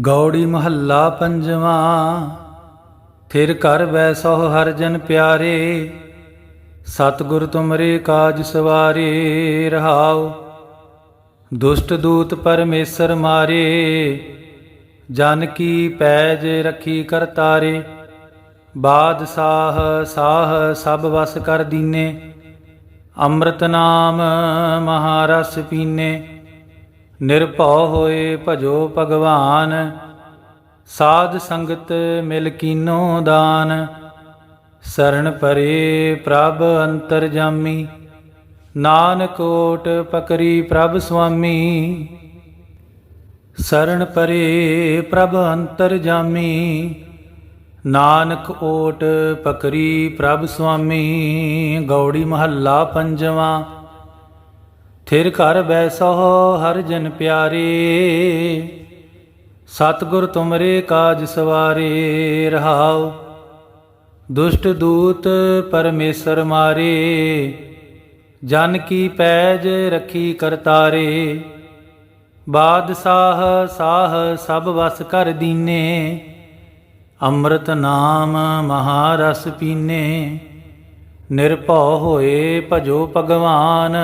ਗੌੜੀ ਮਹੱਲਾ ਪੰਜਵਾਂ। ਥਿਰ ਕਰ ਬੈ ਸੋ ਹਰ ਜਨ ਪਿਆਰੇ। ਸਤਿਗੁਰ ਤੁਮਰੇ ਕਾਜ ਸਵਾਰੇ, ਰਹਾਉ। ਦੁਸ਼ਟ ਦੂਤ ਪਰਮੇਸ਼ਰ ਮਾਰੇ। ਜਨ ਕੀ ਪੈਜ ਰੱਖੀ ਕਰਤਾਰੇ ਬਾਦਸ਼ਾਹ ਸਾਹ ਸਭ ਵਸ ਕਰ ਦੀਨੇ। ਅੰਮ੍ਰਿਤ ਨਾਮ ਮਹਾਰਸ ਪੀਨੇ। ਨਿਰਭਉ ਹੋਏ ਭਜੋ ਭਗਵਾਨ, ਸਾਧ ਸੰਗਤ ਮਿਲ ਕੀਨੋ ਦਾਨ। ਸਰਣ ਪਰੇ ਪ੍ਰਭ ਅੰਤਰ ਜਾਮੀ ਨਾਨਕ ਓਟ ਪਕਰੀ ਪ੍ਰਭ ਸੁਆਮੀ। ਸਰਣ ਪਰੇ ਪ੍ਰਭ ਅੰਤਰ ਜਾਮੀ ਨਾਨਕ ਓਟ ਪਕਰੀ ਪ੍ਰਭ ਸੁਆਮੀ। ਗੌੜੀ ਮਹੱਲਾ ਪੰਜਵਾਂ ਥਿਰ ਘਰ ਬੈਸੋ ਹਰ ਜਨ ਪਿਆਰੇ, ਸਤਿਗੁਰ ਤੁਮਰੇ ਕਾਜ ਸਵਾਰੇ, ਰਹਾਉ। ਦੁਸ਼ਟ ਦੂਤ ਪਰਮੇਸ਼ਰ ਮਾਰੇ, ਜਨ ਕੀ ਪੈਜ ਰੱਖੀ ਕਰਤਾਰੇ। ਬਾਦਸ਼ਾਹ ਸਾਹ ਸਭ ਵਸ ਕਰ ਦੀਨੇ, ਅੰਮ੍ਰਿਤ ਨਾਮ ਮਹਾਰਸ ਪੀਨੇ। ਨਿਰਭਉ ਹੋਏ ਭਜੋ ਭਗਵਾਨ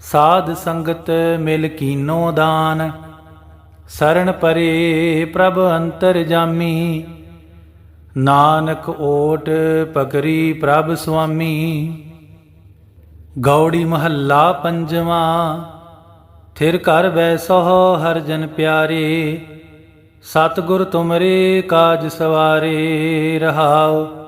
ਸਾਧ ਸੰਗਤ ਮਿਲ ਕੀਨੋ ਦਾਨ। ਸਰਣ ਪਰੇ ਪ੍ਰਭ ਅੰਤਰ ਜਾਮੀ। ਨਾਨਕ ਓਟ ਪਕਰੀ ਪ੍ਰਭ ਸੁਆਮੀ। ਗੌੜੀ ਮਹੱਲਾ ਪੰਜਵਾਂ। ਥਿਰ ਘਰ ਬੈਸੋ ਹਰ ਜਨ ਪਿਆਰੇ। ਸਤਿਗੁਰ ਤੁਮਰੇ ਕਾਜ ਸਵਾਰੇ ਰਹਾਓ।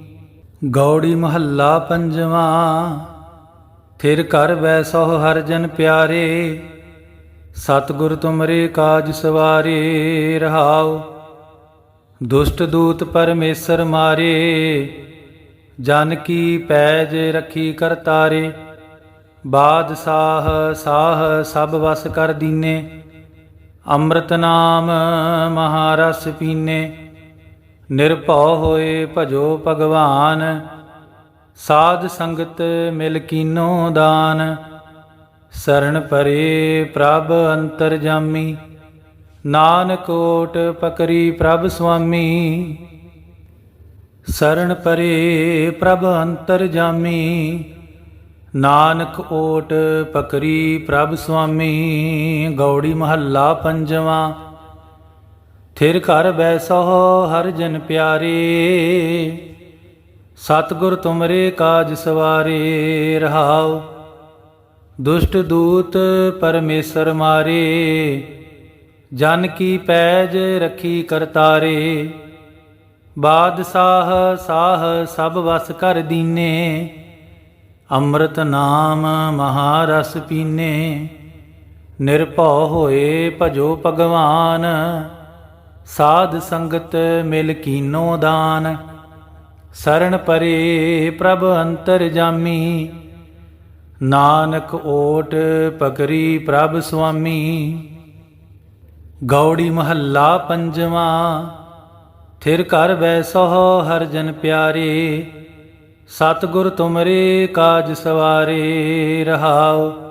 ਗੌੜੀ ਮਹੱਲਾ ਪੰਜਵਾਂ। ਥਿਰ ਘਰ ਬੈਸੋ ਹਰ ਜਨ ਪਿਆਰੇ, ਸਤਿਗੁਰ ਤੁਮਰੇ ਕਾਜ ਸਵਾਰੇ ਰਹਾਉ। ਦੁਸ਼ਟ ਦੂਤ ਪਰਮੇਸ਼ਰ ਮਾਰੇ, ਜਨ ਕੀ ਪੈਜ ਰਖੀ ਕਰਤਾਰੇ ਬਾਦਸ਼ਾਹ ਸਾਹ ਸਭ ਵਸ ਕਰ ਦੀਨੇ, ਅੰਮ੍ਰਿਤ ਨਾਮ ਮਹਾਰਸ ਪੀਨੇ। ਨਿਰਭਉ ਹੋਏ ਭਜੋ ਭਗਵਾਨ, ਸਾਧ ਸੰਗਤ ਮਿਲ ਕੀਨੋ ਦਾਨ। ਸਰਣ ਪਰੇ ਪ੍ਰਭ ਅੰਤਰ ਜਾਮੀ, ਨਾਨਕ ਓਟ ਪਕਰੀ ਪ੍ਰਭ ਸੁਆਮੀ। ਸਰਣ ਪਰੇ ਪ੍ਰਭ ਅੰਤਰ ਜਾਮੀ, ਨਾਨਕ ਓਟ ਪਕਰੀ ਪ੍ਰਭ ਸੁਆਮੀ। ਗੌੜੀ ਮਹੱਲਾ ਪੰਜਵਾਂ ਥਿਰ ਘਰ ਬੈਸੋ ਹਰ ਜਨ ਪਿਆਰੇ। ਸਤਿਗੁਰ ਤੁਮਰੇ ਕਾਜ ਸਵਾਰੇ, ਰਹਾਉ। ਦੁਸ਼ਟ ਦੂਤ ਪਰਮੇਸ਼ਰ ਮਾਰੇ। ਜਨ ਕੀ ਪੈਜ ਰੱਖੀ ਕਰਤਾਰੇ। ਬਾਦਸ਼ਾਹ ਸਾਹ ਸਭ ਵਸ ਕਰ ਦੀਨੇ। ਅੰਮ੍ਰਿਤ ਨਾਮ ਮਹਾਰਸ ਪੀਨੇ। ਨਿਰਭਉ ਹੋਏ ਭਜੋ ਭਗਵਾਨ। ਸਾਧ ਸੰਗਤ ਮਿਲ ਕੀਨੋ ਦਾਨ। ਸਰਣ ਪਰੇ ਪ੍ਰਭ ਅੰਤਰ ਜਾਮੀ। ਨਾਨਕ ਓਟ ਪਕਰੀ ਪ੍ਰਭ ਸੁਆਮੀ। ਗੌੜੀ ਮਹੱਲਾ ਪੰਜਵਾਂ। ਥਿਰ ਘਰ ਬੈਸੋ ਹਰ ਜਨ ਪਿਆਰੇ। ਸਤਿਗੁਰ ਤੁਮਰੇ ਕਾਜ ਸਵਾਰੇ ਰਹਾਓ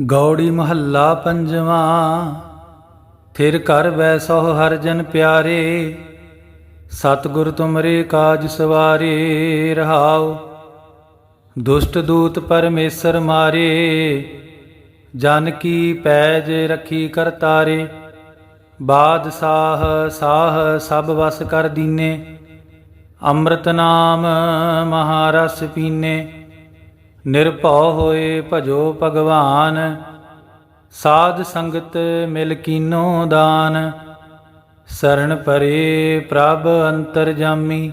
ਗੌੜੀ ਮਹੱਲਾ ਪੰਜਵਾਂ। ਥਿਰ ਘਰ ਬੈਸੋ ਹਰ ਜਨ ਪਿਆਰੇ। ਸਤਿਗੁਰ ਤੁਮਰੇ ਕਾਜ ਸਵਾਰੇ, ਰਹਾਉ। ਦੁਸ਼ਟ ਦੂਤ ਪਰਮੇਸ਼ਰ ਮਾਰੇ। ਜਨ ਕੀ ਪੈਜ ਰੱਖੀ ਕਰਤਾਰੇ ਬਾਦਸ਼ਾਹ ਸਾਹ ਸਭ ਵਸ ਕਰ ਦੀਨੇ। ਅੰਮ੍ਰਿਤ ਨਾਮ ਮਹਾਰਸ ਪੀਨੇ। ਨਿਰਭਉ ਹੋਏ ਭਜੋ ਭਗਵਾਨ, ਸਾਧ ਸੰਗਤ ਮਿਲ ਕੀਨੋ ਦਾਨ। ਸਰਣ ਪਰੇ ਪ੍ਰਭ ਅੰਤਰ ਜਾਮੀ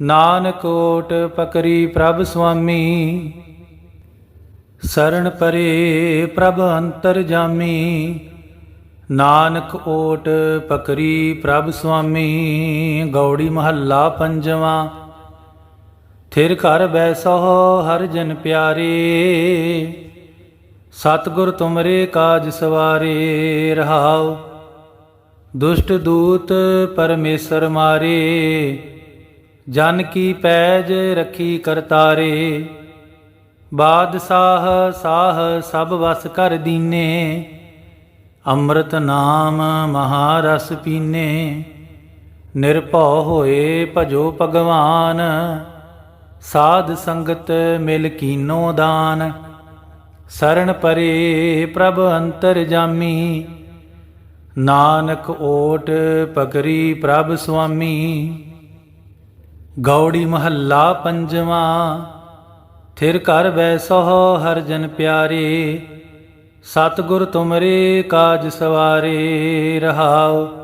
ਨਾਨਕ ਓਟ ਪਕਰੀ ਪ੍ਰਭ ਸੁਆਮੀ। ਸਰਣ ਪਰੇ ਪ੍ਰਭ ਅੰਤਰ ਜਾਮੀ ਨਾਨਕ ਓਟ ਪਕਰੀ ਪ੍ਰਭ ਸੁਆਮੀ। ਗੌੜੀ ਮਹੱਲਾ ਪੰਜਵਾਂ ਥਿਰ ਘਰ ਬੈਸੋ ਹਰ ਜਨ ਪਿਆਰੇ, ਸਤਿਗੁਰ ਤੁਮਰੇ ਕਾਜ ਸਵਾਰੇ, ਰਹਾਉ ਦੁਸ਼ਟ ਦੂਤ ਪਰਮੇਸ਼ਰ ਮਾਰੇ, ਜਨ ਕੀ ਪੈਜ ਰੱਖੀ ਕਰਤਾਰੇ, ਬਾਦਸ਼ਾਹ ਸਾਹ ਸਭ ਵਸ ਕਰ ਦੀਨੇ, ਅੰਮ੍ਰਿਤ ਨਾਮ ਮਹਾਰਸ ਪੀਨੇ, ਨਿਰਭਉ ਹੋਏ ਭਜੋ ਭਗਵਾਨ ਸਾਧ ਸੰਗਤ ਮਿਲ ਕੀਨੋ ਦਾਨ। ਸਰਣ ਪਰੇ ਪ੍ਰਭ ਅੰਤਰ ਜਾਮੀ। ਨਾਨਕ ਓਟ ਪਕਰੀ ਪ੍ਰਭ ਸੁਆਮੀ। ਗੌੜੀ ਮਹੱਲਾ ਪੰਜਵਾਂ। ਥਿਰ ਘਰ ਬੈਸੋ ਹਰ ਜਨ ਪਿਆਰੇ। ਸਤਿਗੁਰ ਤੁਮਰੇ ਕਾਜ ਸਵਾਰੇ ਰਹਾਓ।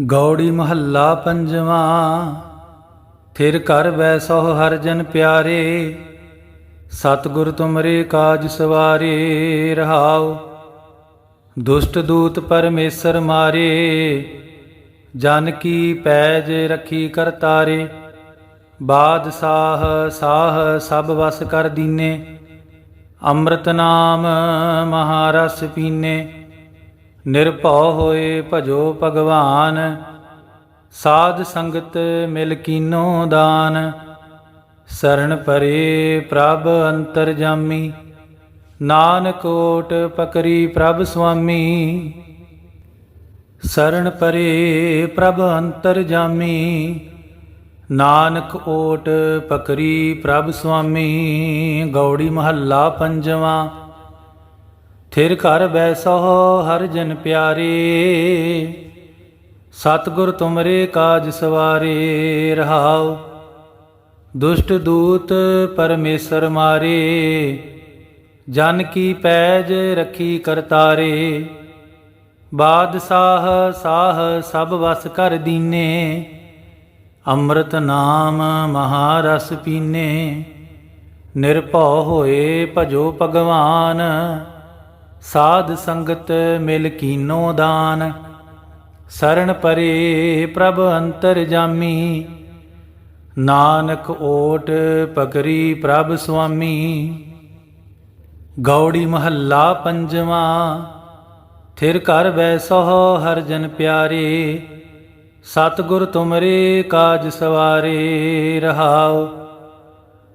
ਗੌੜੀ ਮਹੱਲਾ ਪੰਜਵਾਂ। ਥਿਰ ਘਰ ਬੈਸੋ ਹਰ ਜਨ ਪਿਆਰੇ। ਸਤਿਗੁਰ ਤੁਮਰੇ ਕਾਜ ਸਵਾਰੇ, ਰਹਾਉ। ਦੁਸ਼ਟ ਦੂਤ ਪਰਮੇਸ਼ਰ ਮਾਰੇ। ਜਨ ਕੀ ਪੈਜ ਰਖੀ ਕਰਤਾਰੇ ਬਾਦਸ਼ਾਹ ਸਾਹ ਸਭ ਵਸ ਕਰ ਦੀਨੇ। ਅੰਮ੍ਰਿਤ ਨਾਮ ਮਹਾਰਸ ਪੀਨੇ। ਨਿਰਭਉ ਹੋਏ ਭਜੋ ਭਗਵਾਨ, ਸਾਧ ਸੰਗਤ ਮਿਲ ਕੀਨੋ ਦਾਨ। ਸਰਣ ਪਰੇ ਪ੍ਰਭ ਅੰਤਰ ਜਾਮੀ ਨਾਨਕ ਓਟ ਪਕਰੀ ਪ੍ਰਭ ਸੁਆਮੀ। ਸਰਣ ਪਰੇ ਪ੍ਰਭ ਅੰਤਰ ਜਾਮੀ ਨਾਨਕ ਓਟ ਪਕਰੀ ਪ੍ਰਭ ਸੁਆਮੀ। ਗੌੜੀ ਮਹੱਲਾ ਪੰਜਵਾਂ ਥਿਰ ਘਰ ਬੈਸੋ ਹਰ ਜਨ ਪਿਆਰੇ, ਸਤਿਗੁਰ ਤੁਮਰੇ ਕਾਜ ਸਵਾਰੇ, ਰਹਾਉ। ਦੁਸ਼ਟ ਦੂਤ ਪਰਮੇਸ਼ਰ ਮਾਰੇ, ਜਨ ਕੀ ਪੈਜ ਰੱਖੀ ਕਰਤਾਰੇ। ਬਾਦਸ਼ਾਹ ਸਾਹ ਸਭ ਵਸ ਕਰ ਦੀਨੇ, ਅੰਮ੍ਰਿਤ ਨਾਮ ਮਹਾਰਸ ਪੀਨੇ। ਨਿਰਭਉ ਹੋਏ ਭਜੋ ਭਗਵਾਨ ਸਾਧ ਸੰਗਤ ਮਿਲ ਕੀਨੋ ਦਾਨ। ਸਰਣ ਪਰੇ ਪ੍ਰਭ ਅੰਤਰ ਜਾਮੀ। ਨਾਨਕ ਓਟ ਪਕਰੀ ਪ੍ਰਭ ਸੁਆਮੀ। ਗੌੜੀ ਮਹੱਲਾ ਪੰਜਵਾਂ। ਥਿਰ ਘਰ ਬੈਸੋ ਹਰ ਜਨ ਪਿਆਰੇ। ਸਤਿਗੁਰ ਤੁਮਰੇ ਕਾਜ ਸਵਾਰੇ ਰਹਾਓ।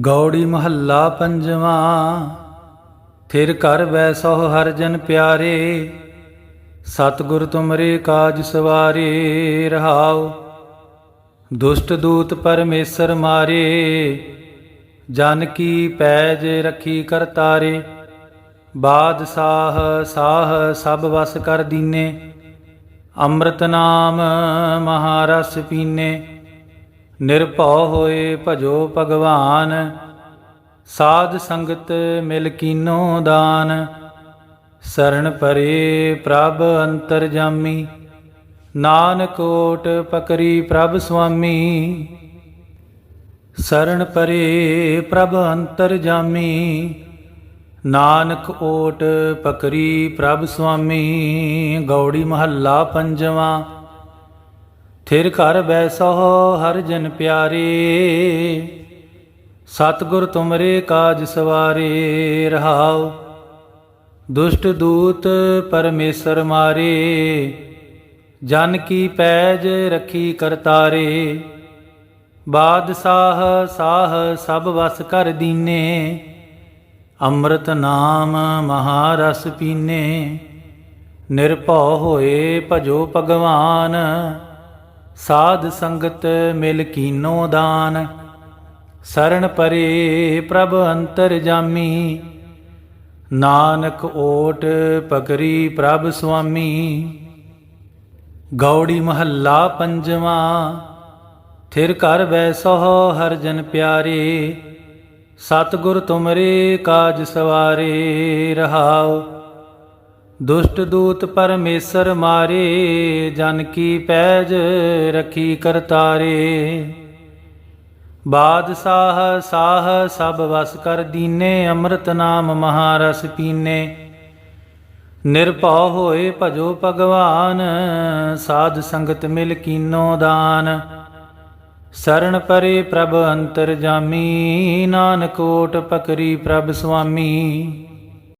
ਗੌੜੀ ਮਹੱਲਾ ਪੰਜਵਾਂ। ਥਿਰ ਘਰ ਬੈਸੋ ਹਰ ਜਨ ਪਿਆਰੇ, ਸਤਿਗੁਰ ਤੁਮਰੇ ਕਾਜ ਸਵਾਰੇ, ਰਹਾਉ। ਦੁਸ਼ਟ ਦੂਤ ਪਰਮੇਸ਼ਰ ਮਾਰੇ, ਜਨ ਕੀ ਪੈਜ ਰੱਖੀ ਕਰਤਾਰੇ ਬਾਦਸ਼ਾਹ ਸਾਹ ਸਭ ਵਸ ਕਰ ਦੀਨੇ, ਅੰਮ੍ਰਿਤ ਨਾਮ ਮਹਾਰਸ ਪੀਨੇ। ਨਿਰਭਉ ਹੋਏ ਭਜੋ ਭਗਵਾਨ, ਸਾਧ ਸੰਗਤ ਮਿਲ ਕੀਨੋ ਦਾਨ। ਸਰਣ ਪਰੇ ਪ੍ਰਭ ਅੰਤਰ ਜਾਮੀ ਨਾਨਕ ਓਟ ਪਕਰੀ ਪ੍ਰਭ ਸੁਆਮੀ। ਸਰਣ ਪਰੇ ਪ੍ਰਭ ਅੰਤਰ ਜਾਮੀ ਨਾਨਕ ਓਟ ਪਕਰੀ ਪ੍ਰਭ ਸੁਆਮੀ। ਗੌੜੀ ਮਹੱਲਾ ਪੰਜਵਾਂ ਥਿਰ ਘਰ ਬੈਸੋ ਹਰ ਜਨ ਪਿਆਰੇ, ਸਤਿਗੁਰ ਤੁਮਰੇ ਕਾਜ ਸਵਾਰੇ, ਰਹਾਉ। ਦੁਸ਼ਟ ਦੂਤ ਪਰਮੇਸ਼ਰ ਮਾਰੇ, ਜਨ ਕੀ ਪੈਜ ਰੱਖੀ ਕਰਤਾਰੇ। ਬਾਦਸ਼ਾਹ ਸਾਹ ਸਭ ਵਸ ਕਰ ਦੀਨੇ, ਅੰਮ੍ਰਿਤ ਨਾਮ ਮਹਾਰਸ ਪੀਨੇ। ਨਿਰਭਉ ਹੋਏ ਭਜੋ ਭਗਵਾਨ ਸਾਧ ਸੰਗਤ ਮਿਲ ਕੀਨੋ ਦਾਨ। ਸਰਣ ਪਰੇ ਪ੍ਰਭ ਅੰਤਰ ਜਾਮੀ। ਨਾਨਕ ਓਟ ਪਕਰੀ ਪ੍ਰਭ ਸੁਆਮੀ। ਗੌੜੀ ਮਹੱਲਾ ਪੰਜਵਾਂ। ਥਿਰ ਕਰ ਬੈਸੋ ਹਰ ਜਨ ਪਿਆਰੇ। ਸਤਿਗੁਰ ਤੁਮਰੇ ਕਾਜ ਸਵਾਰੇ ਰਹਾਓ। ਦੁਸ਼ਟ ਦੂਤ ਪਰਮੇਸ਼ਰ ਮਾਰੇ, ਜਨ ਕੀ ਪੈਜ ਰਖੀ ਕਰਤਾਰੇ। ਬਾਦਸ਼ਾਹ ਸਾਹ ਸਭ ਵਸ ਕਰ ਦੀਨੇ, ਅੰਮ੍ਰਿਤ ਨਾਮ ਮਹਾਰਸ ਪੀਨੇ। ਨਿਰਭਉ ਹੋਏ ਭਜੋ ਭਗਵਾਨ, ਸਾਧ ਸੰਗਤ ਮਿਲ ਕੀਨੋ ਦਾਨ। ਸਰਣ ਪਰੇ ਪ੍ਰਭ ਅੰਤਰ ਜਾਮੀ, ਨਾਨਕ ਓਟ ਪਕਰੀ ਪ੍ਰਭ ਸੁਆਮੀ।